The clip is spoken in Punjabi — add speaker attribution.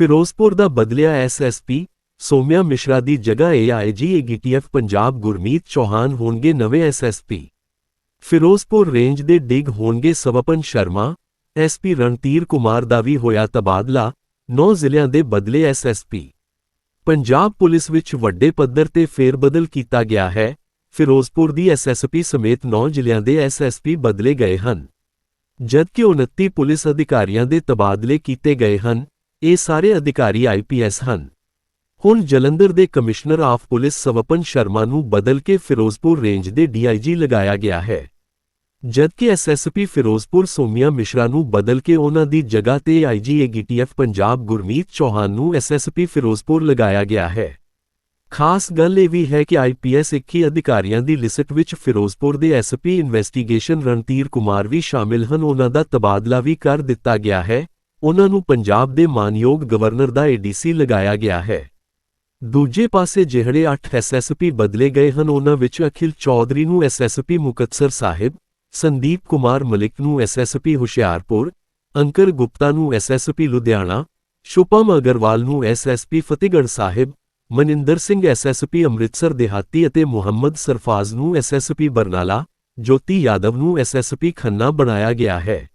Speaker 1: ਫਿਰੋਜ਼ਪੁਰ ਦਾ ਬਦਲਿਆ ਐਸਐਸਪੀ ਸੋਮਿਆ ਮਿਸ਼ਰਾ ਦੀ ਜਗ੍ਹਾ ਏਆਈਜੀ ਏਗੀਟੀਐਫ ਪੰਜਾਬ ਗੁਰਮੀਤ ਚੌਹਾਨ ਹੋਣਗੇ ਨਵੇਂ ਐਸਐਸਪੀ ਫਿਰੋਜ਼ਪੁਰ ਰੇਂਜ ਦੇ ਡਿਗ ਹੋਣਗੇ ਸਵਪਨ ਸ਼ਰਮਾ ਐਸਪੀ ਰਣਧੀਰ ਕੁਮਾਰ ਦਾ ਵੀ ਹੋਇਆ ਤਬਾਦਲਾ 9 ਜ਼ਿਲ੍ਹਿਆਂ ਦੇ ਬਦਲੇ ਐਸਐਸਪੀ ਪੰਜਾਬ ਪੁਲਿਸ ਵਿੱਚ ਵੱਡੇ ਪੱਧਰ ਤੇ ਫੇਰਬਦਲ ਕੀਤਾ ਗਿਆ ਹੈ, ਫਿਰੋਜ਼ਪੁਰ ਦੀ ਐਸਐਸਪੀ ਸਮੇਤ 9 ਜ਼ਿਲ੍ਹਿਆਂ ਦੇ ਐਸਐਸਪੀ ਬਦਲੇ ਗਏ ਹਨ। ਜਦਕਿ 29 ਪੁਲਿਸ ਅਧਿਕਾਰੀਆਂ ਦੇ ਤਬਾਦਲੇ ਕੀਤੇ ਗਏ ਹਨ ਇਹ ਸਾਰੇ ਅਧਿਕਾਰੀ ਆਈਪੀਐਸ ਹਨ। ਹੁਣ ਜਲੰਧਰ ਦੇ commissioner of police Swapan Sharma ਨੂੰ ਬਦਲ ਕੇ ਫਿਰੋਜ਼ਪੁਰ ਰੇਂਜ ਦੇ ਡੀਆਈਜੀ ਲਗਾਇਆ ਗਿਆ ਹੈ। ਜਦਕਿ ਐਸਐਸਪੀ ਫਿਰੋਜ਼ਪੁਰ ਸੋਮੀਆ ਮਿਸ਼ਰਾ ਨੂੰ ਬਦਲ ਕੇ ਉਹਨਾਂ ਦੀ ਜਗ੍ਹਾ ਤੇ ਆਈਜੀ ਏਗੀਟੀਐਫ ਪੰਜਾਬ ਗੁਰਮੀਤ ਚੌਹਾਨ ਨੂੰ ਐਸਐਸਪੀ ਫਿਰੋਜ਼ਪੁਰ ਲਗਾਇਆ ਗਿਆ ਹੈ। ਖਾਸ ਗੱਲ ਇਹ ਵੀ ਹੈ ਕਿ ਆਈਪੀਐਸ 21 ਅਧਿਕਾਰੀਆਂ ਦੀ ਲਿਸਟ ਵਿੱਚ ਫਿਰੋਜ਼ਪੁਰ ਦੇ ਐਸਪੀ ਇਨਵੈਸਟੀਗੇਸ਼ਨ ਰਣਧੀਰ ਕੁਮਾਰ ਵੀ ਸ਼ਾਮਿਲ ਹਨ। ਉਹਨਾਂ ਦਾ ਤਬਾਦਲਾ ਵੀ ਕਰ ਦਿੱਤਾ ਗਿਆ ਹੈ। ਉਹਨਾਂ ਨੂੰ ਪੰਜਾਬ ਦੇ ਮਾਨਯੋਗ ਗਵਰਨਰ ਦਾ ਏਡੀਸੀ ਲਗਾਇਆ ਗਿਆ ਹੈ। ਦੂਜੇ ਪਾਸੇ ਜਿਹੜੇ 8 ਐਸਐਸਪੀ ਬਦਲੇ ਗਏ ਹਨ, ਉਹਨਾਂ ਵਿੱਚ ਅਖਿਲ ਚੌਧਰੀ ਨੂੰ ਐਸਐਸਪੀ ਮੁਕਤਸਰ ਸਾਹਿਬ, ਸੰਦੀਪ ਕੁਮਾਰ ਮਲਿਕ ਨੂੰ ਐਸਐਸਪੀ ਹੁਸ਼ਿਆਰਪੁਰ, ਅੰਕਰ ਗੁਪਤਾ ਨੂੰ ਐਸਐਸਪੀ ਲੁਧਿਆਣਾ, ਸ਼ੁਭਮ ਅਗਰਵਾਲ ਨੂੰ ਐਸਐਸਪੀ ਫਤਿਹਗੜ੍ਹ ਸਾਹਿਬ, ਮਨਿੰਦਰ ਸਿੰਘ ਐਸਐਸਪੀ ਅੰਮ੍ਰਿਤਸਰ ਦਿਹਾਤੀ ਅਤੇ ਮੁਹੰਮਦ ਸਰਫਾਜ਼ ਨੂੰ ਐਸਐਸਪੀ ਬਰਨਾਲਾ, ਜੋਤੀ ਯਾਦਵ ਨੂੰ ਐਸਐਸਪੀ ਖੰਨਾ ਬਣਾਇਆ ਗਿਆ ਹੈ।